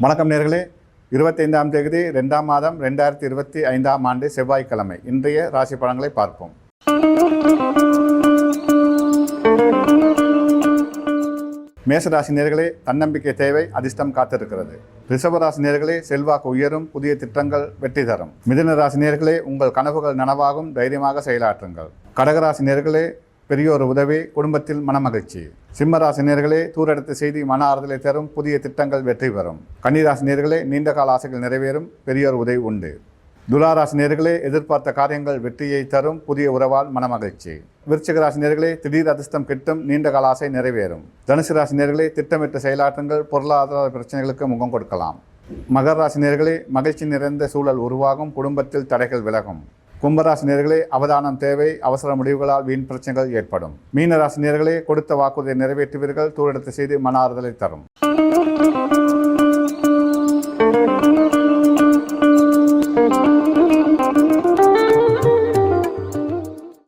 வணக்கம் நேர்களே. இருபத்தைந்தாம் தேதி ரெண்டாம் மாதம் ரெண்டாயிரத்தி இருபத்தி ஐந்தாம் ஆண்டு செவ்வாய்க்கிழமை. இன்றைய ராசி பலன்களை பார்ப்போம். மேசராசி நேர்களே தன்னம்பிக்கை தேவை அதிர்ஷ்டம் காத்திருக்கிறது. ரிஷபராசி நேர்களே செல்வாக்கு உயரும் புதிய திட்டங்கள் வெற்றி தரும். மிதுன ராசி நேர்களே உங்கள் கனவுகள் நனவாகும் தைரியமாக செயலாற்றுங்கள். கடகராசி நேர்களே பெரியோர் உதவி குடும்பத்தில் மனமகிழ்ச்சி. சிம்மராசி நேர்களே தூரெடுத்த செய்தி மன ஆறுதலை தரும் புதிய திட்டங்கள் வெற்றி பெறும். கன்னிராசினியர்களே நீண்ட கால ஆசைகள் நிறைவேறும் பெரியோர் உதவி உண்டு. துலாராசி நேர்களே எதிர்பார்த்த காரியங்கள் வெற்றியை தரும் புதிய உறவால் மனமகிழ்ச்சி. விருச்சிக நேர்களே திடீர் அதிர்ஷ்டம் கிட்டும் நீண்ட கால ஆசை நிறைவேறும். தனுசு ராசினியர்களே திட்டமிட்ட செயலாற்றங்கள் பொருளாதார பிரச்சனைகளுக்கு முகம் கொடுக்கலாம். மகர ராசி நேர்களே மகிழ்ச்சி நிறைந்த சூழல் உருவாகும் குடும்பத்தில் தடைகள் விலகும். கும்பராசி நேர்களே அவதானம் தேவை அவசர முடிவுகளால் வீண் பிரச்சனைகள் ஏற்படும். மீனராசி நேர்களே கொடுத்த வாக்குறுதியை நிறைவேற்றுவீர்கள் தூரெடுத்து செய்து மன ஆறுதலை தரும்.